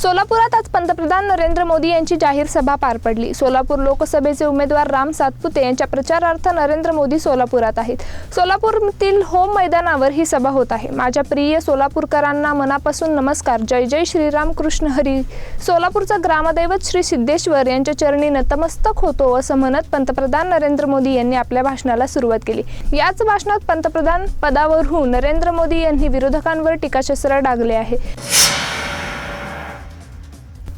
सोलापुरात आज पंतप्रधान नरेंद्र मोदी यांची जाहीर सभा पार पडली. सोलापूर लोकसभेचे उमेदवार राम सातपुते यांच्या प्रचारार्थ नरेंद्र मोदी सोलापुरात आहेत. सोलापूरतील होम मैदानावर ही सभा होत आहे. माझ्या प्रिय सोलापूरकरांना मनापासून नमस्कार. जय जय श्रीराम कृष्ण हरी. सोलापूरचा ग्रामदैवत श्री सिद्धेश्वर यांच्या चरणी नतमस्तक होतो असं म्हणत पंतप्रधान नरेंद्र मोदी यांनी आपल्या भाषणाला सुरुवात केली. याच भाषणात पंतप्रधान पदावरून नरेंद्र मोदी यांनी विरोधकांवर टीकाशस्त्र डागले आहे.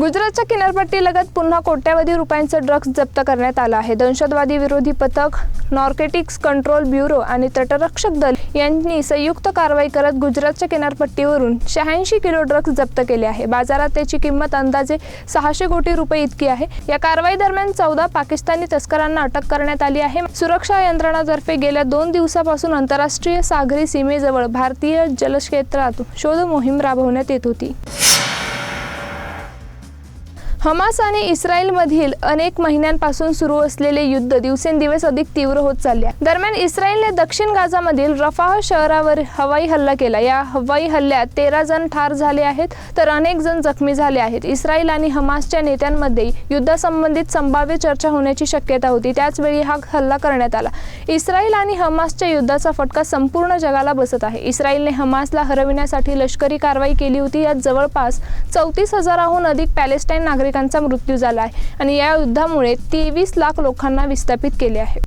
गुजरातच्या किनारपट्टीलगत पुन्हा कोट्यावधी रुपयांचं ड्रग्ज जप्त करण्यात आलं आहे. दहशतवादी विरोधी पथक नॉर्केटिक्स कंट्रोल ब्युरो आणि तटरक्षक दल यांनी संयुक्त कारवाई करत गुजरातच्या किनारपट्टीवरून शहाऐंशी किलो ड्रग्ज जप्त केले आहे. बाजारात त्याची किंमत अंदाजे सहाशे कोटी रुपये इतकी आहे. या कारवाई दरम्यान चौदा पाकिस्तानी तस्करांना अटक करण्यात आली आहे. सुरक्षा यंत्रणातर्फे गेल्या दोन दिवसापासून आंतरराष्ट्रीय सागरी सीमेजवळ भारतीय जलक्षेत्रात शोध मोहीम राबवण्यात येत होती. हमास आणि इस्रायलमधील अनेक महिन्यांपासून सुरू असलेले युद्ध दिवसेंदिवस अधिक तीव्र होत चालले आहे. दरम्यान इस्रायलने दक्षिण गाझामधील रफाह शहरावर हवाई हल्ला केला. या हवाई हल्ल्यात तेरा जण ठार झाले आहेत तर अनेक जण जखमी झाले आहेत. इस्रायल आणि हमासच्या नेत्यांमध्ये युद्धासंबंधित संभाव्य चर्चा होण्याची शक्यता होती. त्याचवेळी हा हल्ला करण्यात आला. इस्रायल आणि हमासच्या युद्धाचा फटका संपूर्ण जगाला बसत आहे. इस्रायलने हमासला हरविण्यासाठी लष्करी कारवाई केली होती. यात जवळपास चौतीस हजाराहून अधिक पॅलेस्टाईन नागरिक त्यांचा मृत्यू झाला आहे. आणि या युद्धामुळे तेवीस लाख लोकांना विस्थापित केले आहे.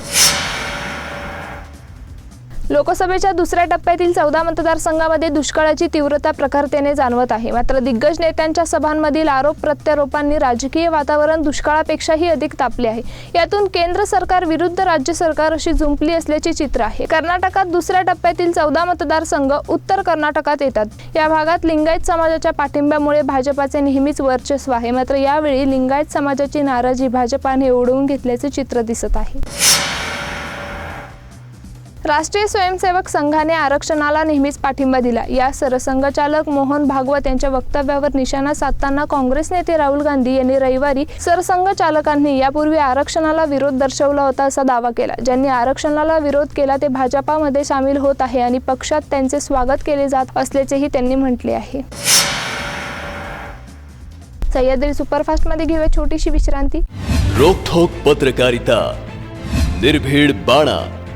लोकसभेच्या दुसऱ्या टप्प्यातील चौदा मतदारसंघामध्ये दुष्काळाची तीव्रता प्रखरतेने जाणवत आहे. मात्र दिग्गज नेत्यांच्या सभांमधील आरोप प्रत्यारोपांनी राजकीय वातावरण दुष्काळापेक्षाही अधिक तापले आहे. यातून केंद्र सरकार विरुद्ध राज्य सरकार अशी झुंपली असल्याचे चित्र आहे. कर्नाटकात दुसऱ्या टप्प्यातील चौदा मतदारसंघ उत्तर कर्नाटकात येतात. या भागात लिंगायत समाजाच्या पाठिंब्यामुळे भाजपाचे नेहमीच वर्चस्व आहे. मात्र यावेळी लिंगायत समाजाची नाराजी भाजपाने ओढवून घेतल्याचे चित्र दिसत आहे. राष्ट्रीय स्वयंसेवक संघाने आरक्षणाला नेहमीच पाठिंबा दिला. या सरसंघचालक मोहन भागवत यांच्या वक्तव्यावर निशाणा साधताना काँग्रेस नेते राहुल गांधी यांनी रविवारी सरसंघचालकांनी यापूर्वी आरक्षणाला विरोध दर्शवला होता असा दावा केला. ज्यांनी आरक्षणाला विरोध केला ते भाजपामध्ये सामील होत आहे आणि पक्षात त्यांचे स्वागत केले जात असल्याचेही त्यांनी म्हटले आहे. सह्याद्री सुपरफास्टमध्ये घेऊया छोटीशी विश्रांती. रोखोक पत्रकारिता. निर्भीड बाणा.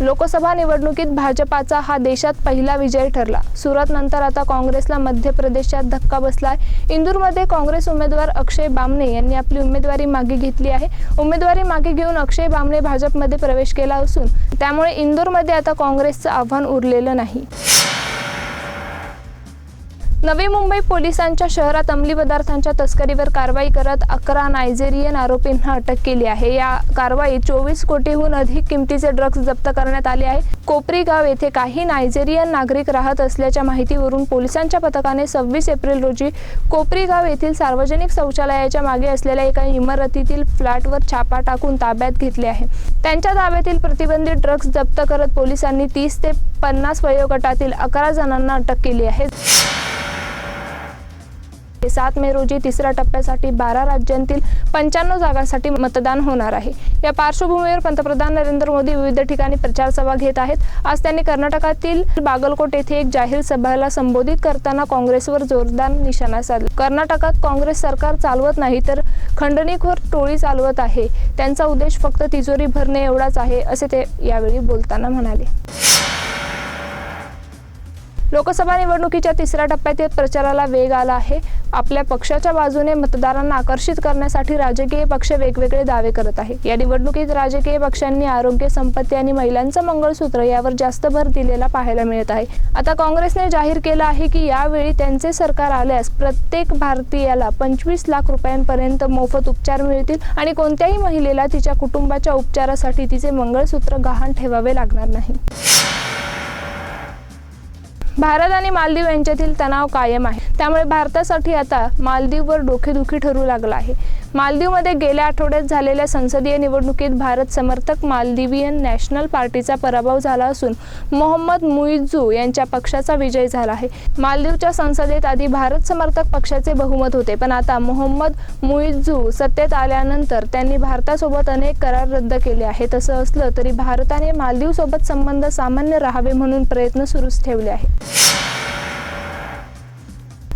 लोकसभा निवडणुकीत भाजपाचा हा देशात पहिला विजय ठरला. सुरत नंतर आता काँग्रेसला मध्य प्रदेशात धक्का बसलाय. इंदूरमध्ये काँग्रेस उमेदवार अक्षय बामणे यांनी आपली उमेदवारी मागे घेतली आहे. उमेदवारी मागे घेऊन अक्षय बामणे भाजपमध्ये प्रवेश केला असून त्यामुळे इंदूरमध्ये आता काँग्रेसचं आव्हान उरलेलं नाही. नवी मुंबई पोलिसांच्या शहरात अंमली पदार्थांच्या तस्करीवर कारवाई करत अकरा नायजेरियन आरोपींना अटक केली आहे. या कारवाईत चोवीस कोटीहून अधिक किमतीचे ड्रग्ज जप्त करण्यात आले आहे. कोपरीगाव येथे काही नायजेरियन नागरिक राहत असल्याच्या माहितीवरून पोलिसांच्या पथकाने सव्वीस एप्रिल रोजी कोपरीगाव येथील सार्वजनिक शौचालयाच्या मागे असलेल्या एका इमारतीतील फ्लॅटवर छापा टाकून ताब्यात घेतले आहे. त्यांच्या ताब्यातील प्रतिबंधित ड्रग्ज जप्त करत पोलिसांनी तीस ते पन्नास वयोगटातील अकरा जणांना अटक केली आहे. सात मे रोजी तिसऱ्या टप्प्यासाठी बारा राज्यांतील पंच्याण्णव जागांसाठी मतदान होणार आहे. या पार्श्वभूमीवर पंतप्रधान नरेंद्र मोदी विविध ठिकाणी प्रचार सभा घेत आहेत. आज त्यांनी कर्नाटकातील बागलकोट येथे एक जाहीर सभेला संबोधित करताना काँग्रेसवर जोरदार निशाणा साधला. कर्नाटकात काँग्रेस सरकार चालवत नाही तर खंडणीखोर टोळी चालवत आहे. त्यांचा उद्देश फक्त तिजोरी भरणे एवढाच आहे असे ते यावेळी बोलताना म्हणाले. लोकसभा निवडणुकीच्या तिसऱ्या टप्प्यातील प्रचाराला वेग आला आहे. आपल्या पक्षाच्या बाजूने मतदारांना आकर्षित करण्यासाठी राजकीय पक्ष वेगवेगळे दावे करत आहे या निवडणुकीत राजकीय पक्षांनी आरोग्य संपत्ती आणि महिलांचं मंगळसूत्र यावर जास्त भर दिलेला पाहायला मिळत आहे. आता काँग्रेसने जाहीर केलं आहे की यावेळी त्यांचे सरकार आल्यास प्रत्येक भारतीयाला पंचवीस लाख रुपयांपर्यंत मोफत उपचार मिळतील आणि कोणत्याही महिलेला तिच्या कुटुंबाच्या उपचारासाठी तिचे मंगळसूत्र गहाण ठेवावे लागणार नाही. भारत आणि मालदीव यांच्यातील तणाव कायम आहे. त्यामुळे भारतासाठी आता मालदीववर डोकेदुखी ठरू लागला आहे. मालदीवमध्ये गेल्या आठवड्यात झालेल्या संसदीय निवडणुकीत भारत समर्थक मालदिवियन नॅशनल पार्टीचा पराभव झाला असून मोहम्मद मुइझू यांच्या पक्षाचा विजय झाला आहे. मालदीवच्या संसदेत आधी भारत समर्थक पक्षाचे बहुमत होते पण आता मोहम्मद मुइझू सत्तेत आल्यानंतर त्यांनी भारतासोबत अनेक करार रद्द केले आहेत. तसं असलं तरी भारताने मालदीवसोबत संबंध सामान्य राहावे म्हणून प्रयत्न सुरूच ठेवले आहेत.